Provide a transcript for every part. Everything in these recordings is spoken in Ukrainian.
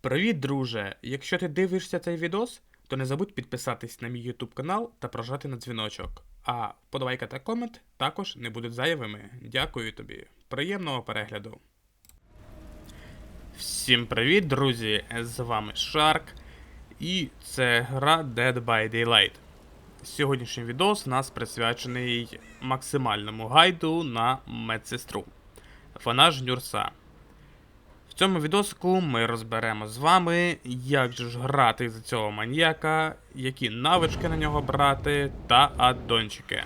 Привіт, друже! Якщо ти дивишся цей відос, то не забудь підписатись на мій YouTube канал та прожати на дзвіночок. А подавайка та комент також не будуть зайвими. Дякую тобі. Приємного перегляду. Всім привіт, друзі! З вами Shark. І це гра Dead by Daylight. Сьогоднішній відос у нас присвячений максимальному гайду на медсестру. Вона ж Нюрса. Цьому відосику ми розберемо з вами, як же ж грати за цього маньяка, які навички на нього брати та аддончики.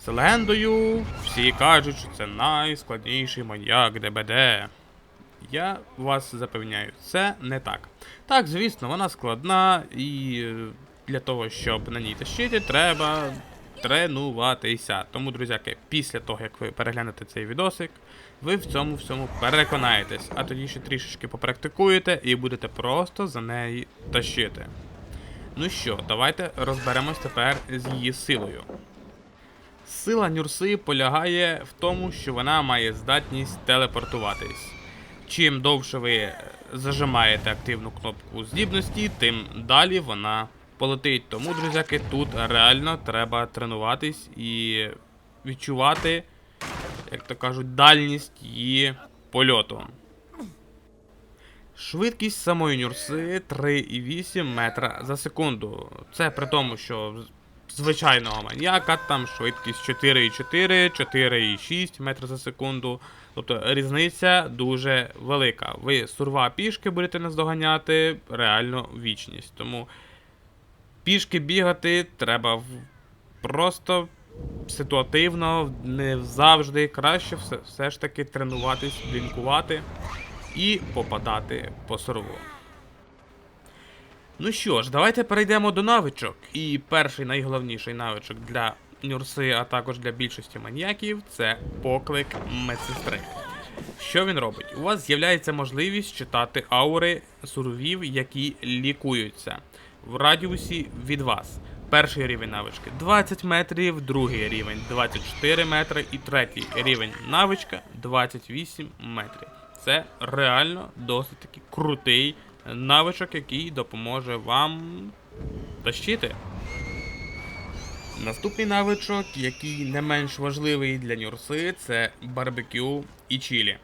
За легендою, всі кажуть, що це найскладніший маньяк ДБД. Я вас запевняю, це не так. Так, звісно, вона складна, і для того, щоб на ній тащити, треба тренуватися. Тому, друзяки, після того, як ви переглянете цей відосик, ви в цьому всьому переконаєтесь, а тоді ще трішечки попрактикуєте і будете просто за неї тащити. Ну що, давайте розберемось тепер з її силою. Сила Нюрси полягає в тому, що вона має здатність телепортуватись. Чим довше ви зажимаєте активну кнопку здібності, тим далі вона полетить. Тому, друзяки, тут реально треба тренуватись і відчувати, як то кажуть, дальність її польоту. Швидкість самої нюрси 3,8 метра за секунду. Це при тому, що звичайного маніяка там швидкість 4,4, 4,6 метра за секунду. Тобто різниця дуже велика. Ви сурва пішки будете наздоганяти реально вічність. Тому пішки бігати треба просто ситуативно, не завжди. Краще все, все ж таки тренуватись, блінкувати і попадати по сурву. Ну що ж, давайте перейдемо до навичок. І перший найголовніший навичок для Нюрси, а також для більшості маніяків це поклик медсестри. Що він робить? У вас з'являється можливість читати аури суровів, які лікуються в радіусі від вас. Перший рівень навички 20 метрів, другий рівень 24 метри і третій рівень навичка 28 метрів. Це реально досить таки крутий навичок, який допоможе вам тащити. Наступний навичок, який не менш важливий для нюрси, це барбекю і чілі.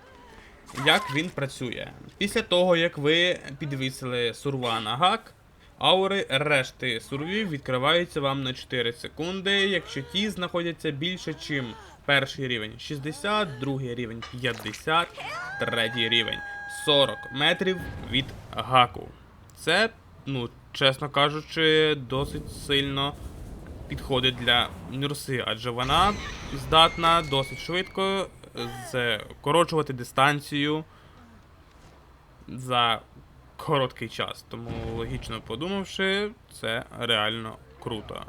Як він працює? Після того, як ви підвісили сурва на гак, аури решти сурвів відкриваються вам на 4 секунди, якщо ті знаходяться більше, чим перший рівень 60, другий рівень 50, третій рівень 40 метрів від гаку. Це, ну, чесно кажучи, досить сильно підходить для Нюрси, адже вона здатна досить швидко скорочувати дистанцію за короткий час. Тому логічно подумавши, це реально круто.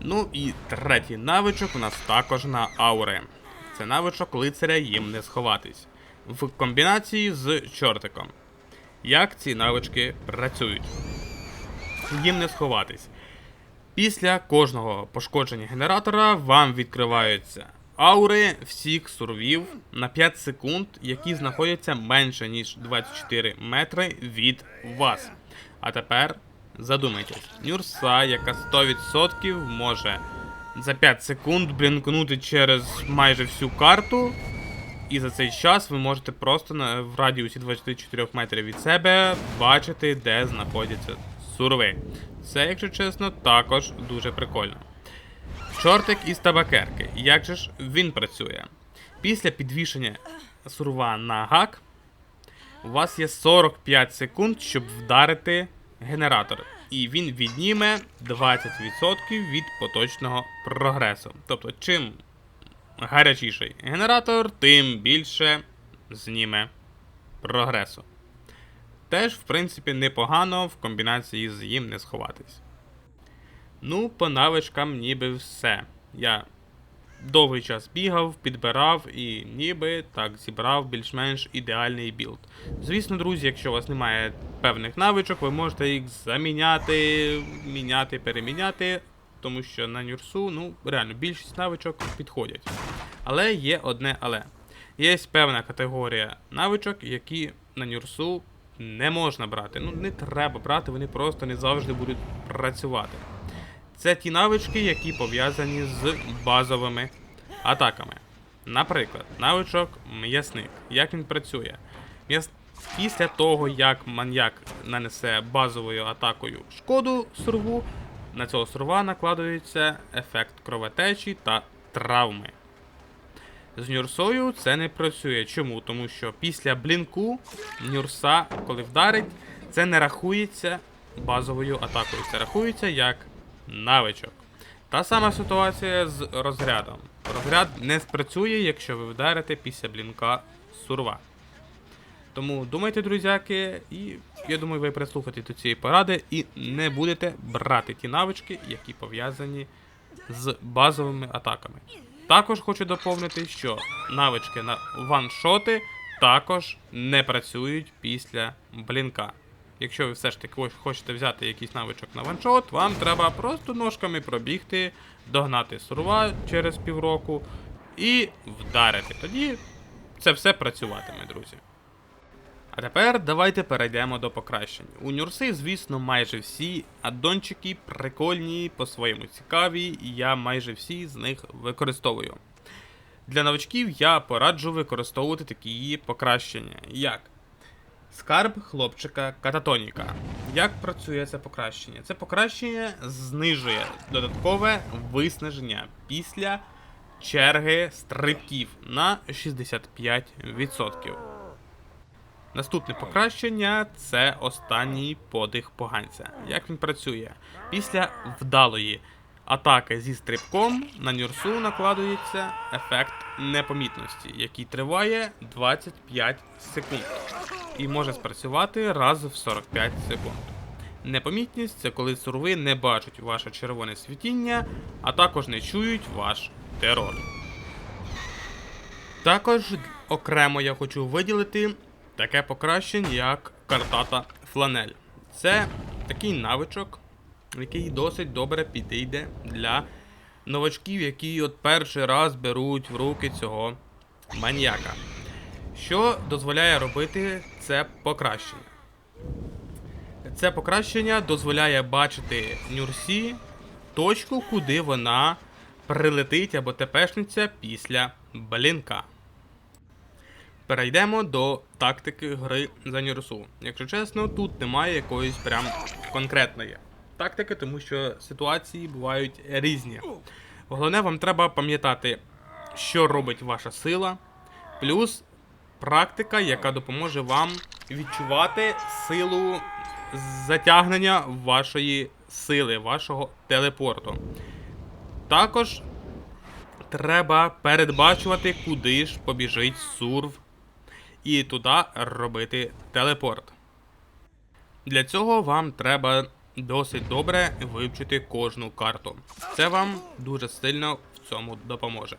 Ну і третій навичок у нас також на аури. Це навичок лицаря їм не сховатись. В комбінації з чортиком. Як ці навички працюють? Їм не сховатись. Після кожного пошкодження генератора вам відкриваються аури всіх сурвів на 5 секунд, які знаходяться менше ніж 24 метри від вас. А тепер задумайтесь, Нюрса, яка 100% може за 5 секунд блінкнути через майже всю карту. І за цей час ви можете просто на, в радіусі 24 метрів від себе бачити, де знаходяться сурви. Це, якщо чесно, також дуже прикольно. Чортик із табакерки. Як же ж він працює? Після підвішення сурва на гак, у вас є 45 секунд, щоб вдарити генератор. І він відніме 20% від поточного прогресу. Тобто, чим гарячіший генератор, тим більше зніме прогресу. Теж, в принципі, непогано в комбінації з їм не сховатись. Ну, по навичкам ніби все. Я довгий час бігав, підбирав і ніби так зібрав більш-менш ідеальний білд. Звісно, друзі, якщо у вас немає певних навичок, ви можете їх заміняти, міняти, переміняти, тому що на нюрсу, ну, реально, більшість навичок підходять. Але є одне але. Є певна категорія навичок, які на Нюрсу не можна брати. Ну, не треба брати, вони просто не завжди будуть працювати. Це ті навички, які пов'язані з базовими атаками. Наприклад, навичок м'ясник. Як він працює? Після того, як маньяк нанесе базовою атакою шкоду сурву, на цього сурва накладується ефект кровотечі та травми. З Нюрсою це не працює. Чому? Тому що після блінку Нюрса, коли вдарить, це не рахується базовою атакою. Це рахується як навичок. Та сама ситуація з розрядом. Розряд не спрацює, якщо ви вдарите після блінка сурва. Тому думайте, друзяки, і я думаю, ви прислухаєте до цієї поради і не будете брати ті навички, які пов'язані з базовими атаками. Також хочу доповнити, що навички на ваншоти також не працюють після блінка. Якщо ви все ж таки хочете взяти якийсь навичок на ваншот, вам треба просто ножками пробігти, догнати сурва через півроку і вдарити. Тоді це все працюватиме, друзі. А тепер давайте перейдемо до покращень. У Нюрси, звісно, майже всі аддончики прикольні, по-своєму цікаві, і я майже всі з них використовую. Для новачків я пораджу використовувати такі покращення, як скарб хлопчика Кататоніка. Як працює це покращення? Це покращення знижує додаткове виснаження після черги стрибків на 65%. Наступне покращення це останній подих поганця. Як він працює? Після вдалої атаки зі стрибком на нюрсу накладується ефект непомітності, який триває 25 секунд і може спрацювати раз в 45 секунд. Непомітність це коли сурви не бачать ваше червоне світіння, а також не чують ваш терор. Також окремо я хочу виділити таке покращення, як картата фланель. Це такий навичок, який досить добре підійде для новачків, які от перший раз беруть в руки цього маніяка. Що дозволяє робити це покращення? Це покращення дозволяє бачити Нюрсі точку, куди вона прилетить або тепешниця після блінка. Перейдемо до тактики гри за Нюрсу. Якщо чесно, тут немає якоїсь прям конкретної тактики, тому що ситуації бувають різні. Головне, вам треба пам'ятати, що робить ваша сила, плюс практика, яка допоможе вам відчувати силу затягнення вашої сили, вашого телепорту. Також треба передбачувати, куди ж побіжить сурв, і туди робити телепорт. Для цього вам треба досить добре вивчити кожну карту. Це вам дуже сильно в цьому допоможе.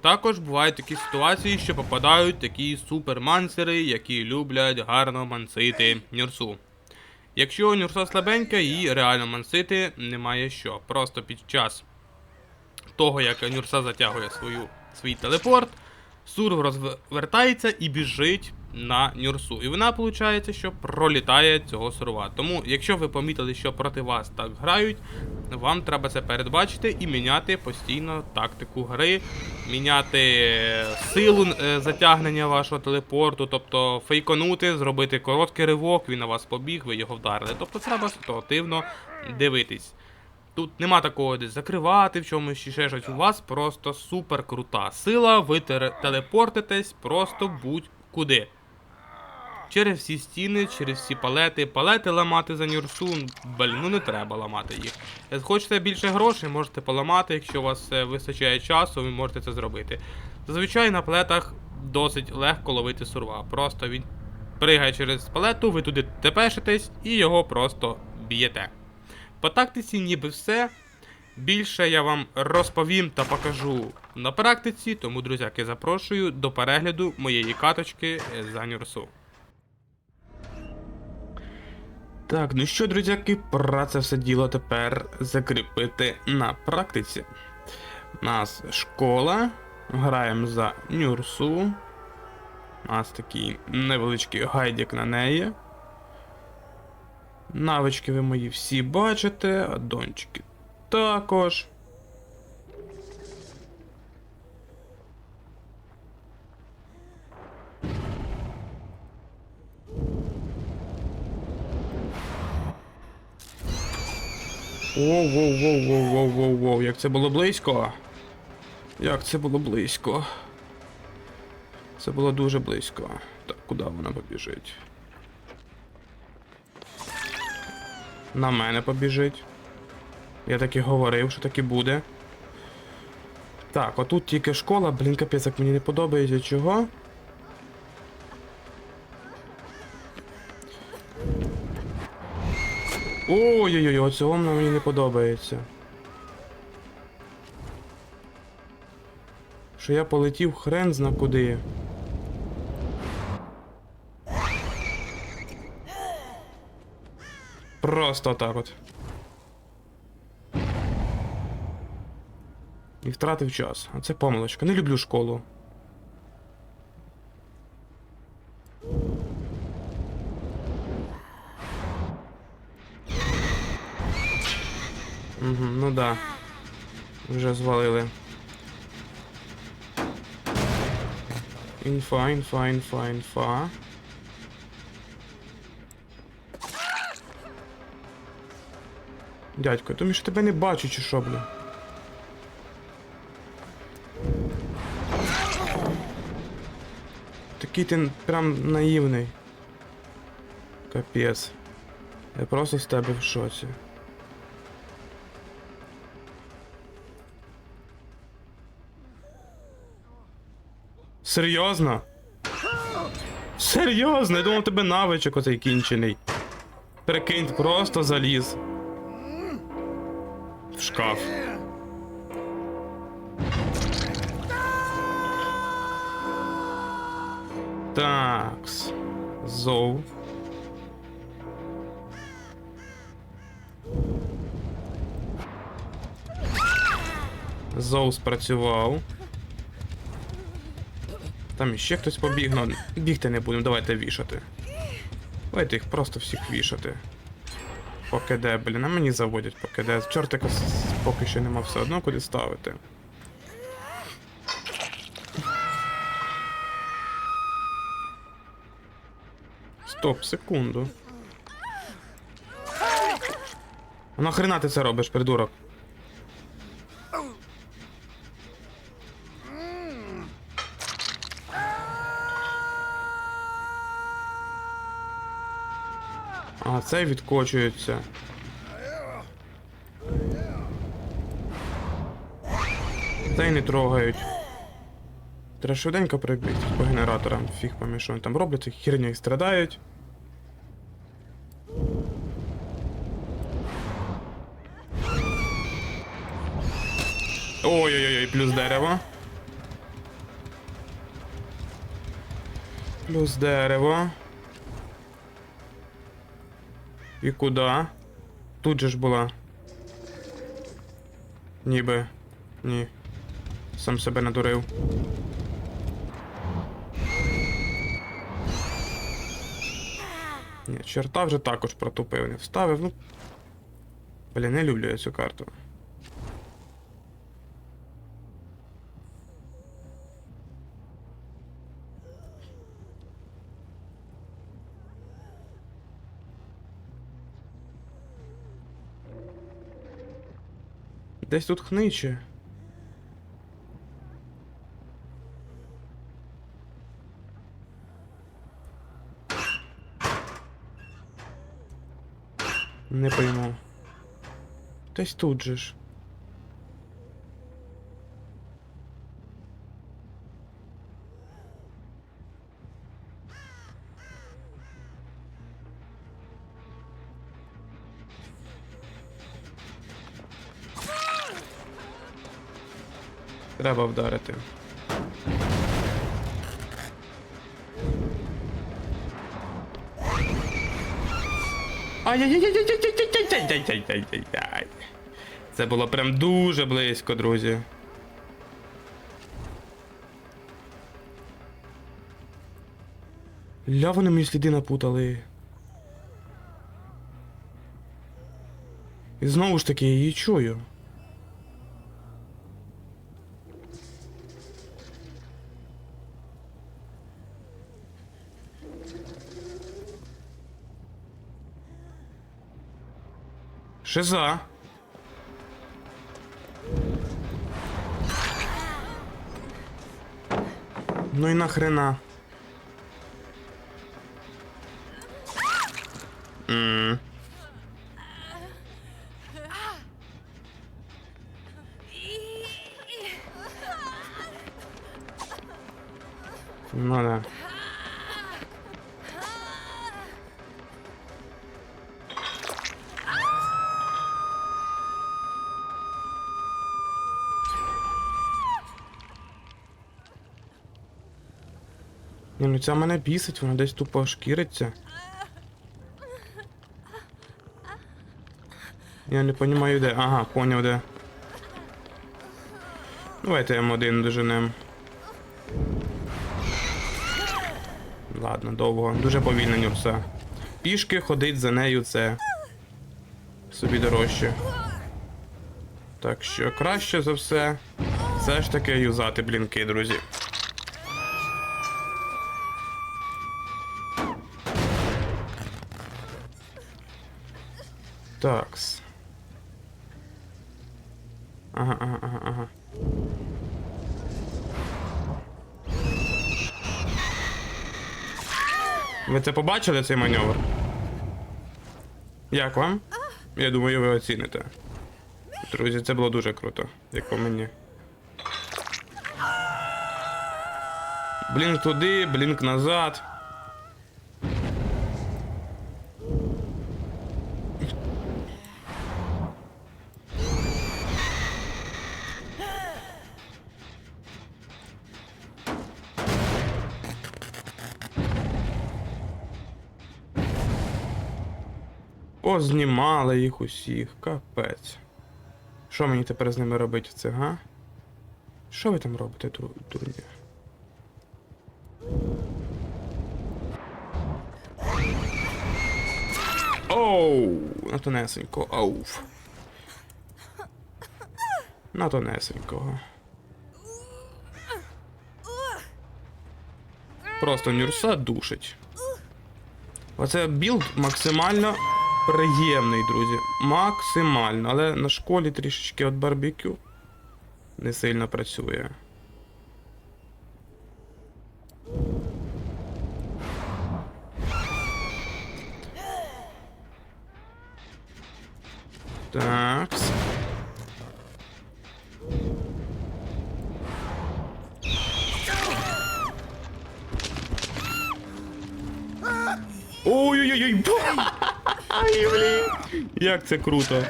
Також бувають такі ситуації, що попадають такі супермансери, які люблять гарно мансити нюрсу. Якщо нюрса слабенька, її реально мансити немає що. Просто під час того, як нюрса затягує свою, свій телепорт, Сурв розвертається і біжить на нюрсу. І вона, виходить, що пролітає цього сурва. Тому, якщо ви помітили, що проти вас так грають, вам треба це передбачити і міняти постійно тактику гри, міняти силу е, затягнення вашого телепорту, тобто фейконути, зробити короткий ривок, він на вас побіг, ви його вдарили. Тобто треба ситуативно дивитись. Тут нема такого десь закривати в чомусь чи ще щось. У вас просто супер крута сила, ви телепортитесь просто будь-куди. Через всі стіни, через всі палети. Палети ламати за нюрсу, блін, ну не треба ламати їх. Хочете більше грошей, можете поламати, якщо у вас е, вистачає часу, ви можете це зробити. Зазвичай на палетах досить легко ловити сурва. Просто він пригає через палету, ви туди тепешитесь і його просто б'єте. По тактиці ніби все. Більше я вам розповім та покажу на практиці, тому, друзяки, запрошую до перегляду моєї каточки за Нюрсу. Так, ну що, друзяки, пора це все діло тепер закріпити на практиці. У нас школа. Граємо за Нюрсу. У нас такий невеличкий гайдик на неї. Навички ви мої всі бачите, аддончики також. Воу, воу, воу, воу, воу, воу, воу, як це було близько. Як це було близько. Це було дуже близько. Так, куди вона побіжить? На мене побіжить. Я так і говорив, що так і буде. Так, отут тільки школа, блін, капець, як мені не подобається чого. Ой-ой-ой, оцього мені не подобається. Що я полетів хрен зна куди. Просто так от. І втратив час. А це помилочка. Не люблю школу. Угу, ну да. Вже звалили. Інфа, інфа, інфа, інфа. Дядько, думаю, що тебе не бачу, чи що, бля? Такий ти прям наївний. Капець. Я просто з тебе в шоці. Серйозно? Серйозно? Я думав тебе навичок оцей кінчений. Прикинь, просто заліз. В шкаф. Такс. Зов. Зов спрацював. Там іще хтось побіг, ну бігти не будемо, давайте вішати. Давайте їх просто всіх вішати. Поки де, блін, а мені заводять поки де. Чортика поки що нема все одно куди ставити. Стоп, секунду. А нахрена ти це робиш, придурок? А, цей відкочується. Цей не трогають. Треба швиденько прибігти по генераторам, фіг пойми, що вони там роблять, їх херня і страдають. Ой-ой-ой, плюс дерево. Плюс дерево. І куди? Тут же ж була. Ніби. Ні. Сам себе надурив. Ні, черта вже також протупив, не вставив, ну. Блін, не люблю я цю карту. Десь тут хниче. Не пойму. Десь тут же ж. Треба вдарити. Ай-яй-яй-яй-яй-яй-яй-яй-яй-яй. Це було прям дуже близько, друзі. Ля вони мені сліди напутали. І знову ж таки я її чую. Шиза. Ну і нахрена. М. Ну да. Ні, ну ця мене бісить, вона десь тупо шкіриться. Я не розумію де. Ага, поняв де. Давайте М1 доженем. Ладно, довго. Дуже повільно нюрса. Пішки ходить за нею це. Собі дорожче. Так що краще за все. Все ж таки юзати блінки, друзі. Такс. Ага, ага, ага. Ви це побачили цей маневр? Як вам? Я думаю, ви оціните. Друзі, це було дуже круто, як по мені. Блінк туди, блінк назад. Познімали їх усіх, капець. Що мені тепер з ними робити це, га? Що ви там робите, дурні? Оу! На тонесенько, ауф. На тонесенького. Просто нюрса душить. Оце білд максимально приємний, друзі. Максимально. Але на школі трішечки от барбекю не сильно працює. Так. Ой-ой-ой! Ай, блін! Як це круто!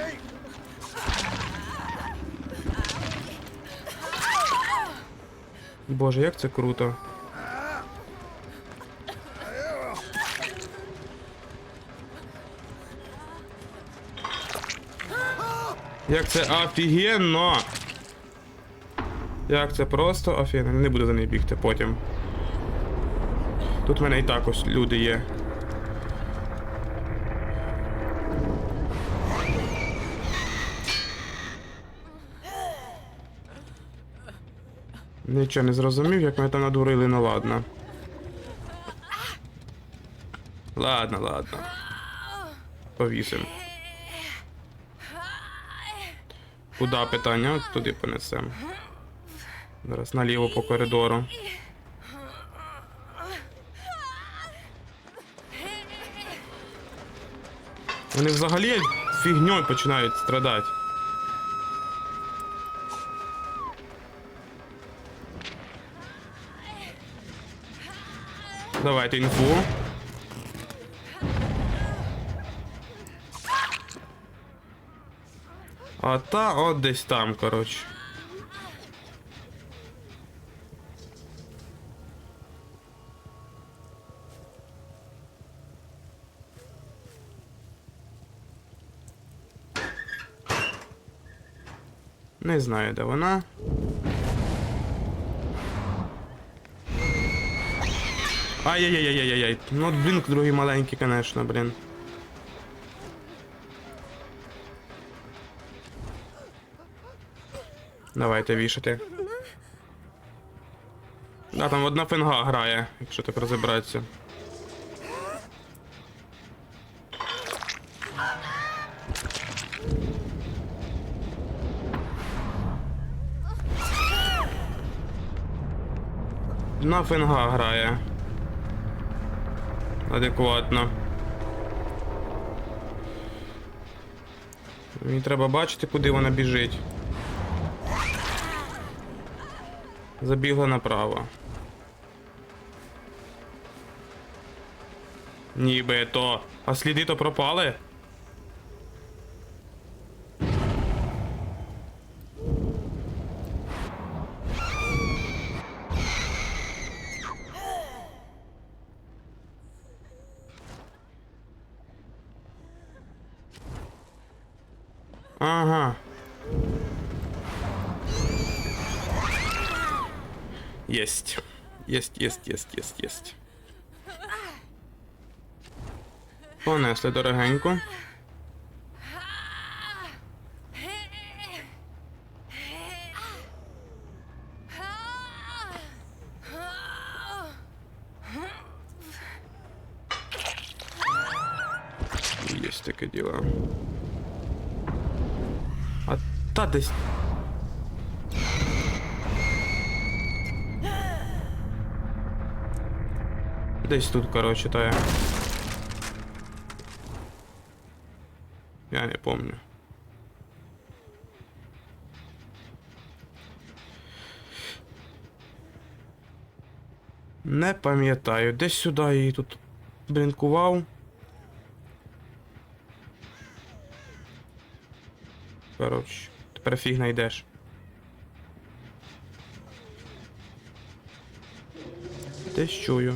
Боже, як це круто! Як це офігенно! Як це просто офігенно. Не буду за нею бігти потім. Тут в мене і так ось люди є. Нічого не зрозумів, як мене там надурили, ну ладно. Ладно, ладно. Повісим. Куда питання? От туди понесем. Зараз наліво по коридору. Вони взагалі фігньою починають страдати. Давайте інфу. А та от десь там, коротше. Не знаю, де вона. Ай-яй-яй-яй-яй. Ну, от другий маленький, конечно, блін. Давайте вішати. Да, там одна фінга грає, якщо так розібратися. Одна фінга грає. Адекватно. Мені треба бачити, куди вона біжить. Забігла направо. Ніби то. А сліди то пропали? Есть, есть, есть, есть. Понесли дорогенько. Есть таке діло. А та десь. Десь тут, короче, та. Я Я не помню. Не пам'ятаю. Десь сюди її тут блінкував. Коротше, тепер фіг знайдеш. Десь чую.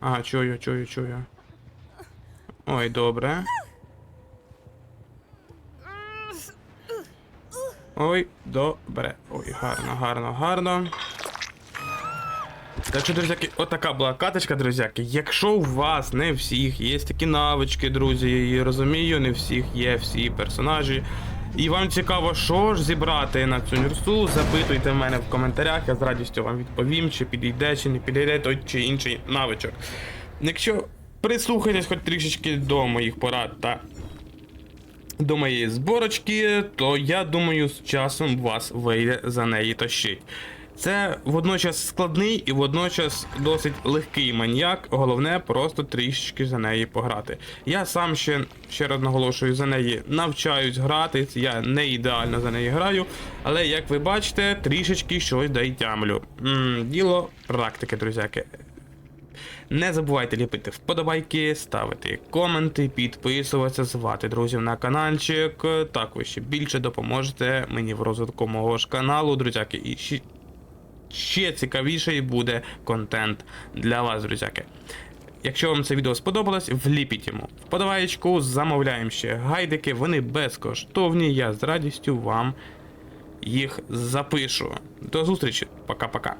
Ага, чую, чую, чую. Ой, добре. Ой, добре. Ой, гарно, гарно, гарно. Так що, друзяки, отака була каточка, друзяки. Якщо у вас не всіх є такі навички, друзі, і розумію, не всіх є всі персонажі. І вам цікаво, що ж зібрати на цю нюрсу, запитуйте в мене в коментарях, я з радістю вам відповім, чи підійде, чи не підійде той чи інший навичок. Якщо прислухаєтесь хоч трішечки до моїх порад та до моєї зборочки, то я думаю, з часом вас вийде за неї тащить. Це водночас складний і водночас досить легкий маньяк. Головне просто трішечки за неї пограти. Я сам ще ще раз наголошую за неї навчаюсь грати. Я не ідеально за неї граю, але як ви бачите, трішечки щось дай тямлю. М, діло практики, друзяки. Не забувайте ліпити вподобайки, ставити коменти, підписуватися, звати друзів на каналчик. Так ви ще більше допоможете мені в розвитку мого ж каналу, друзяки. І ще цікавіший буде контент для вас, друзяки. Якщо вам це відео сподобалось, вліпіть йому вподобаєчку, замовляємо ще гайдики, вони безкоштовні. Я з радістю вам їх запишу. До зустрічі, пока-пока.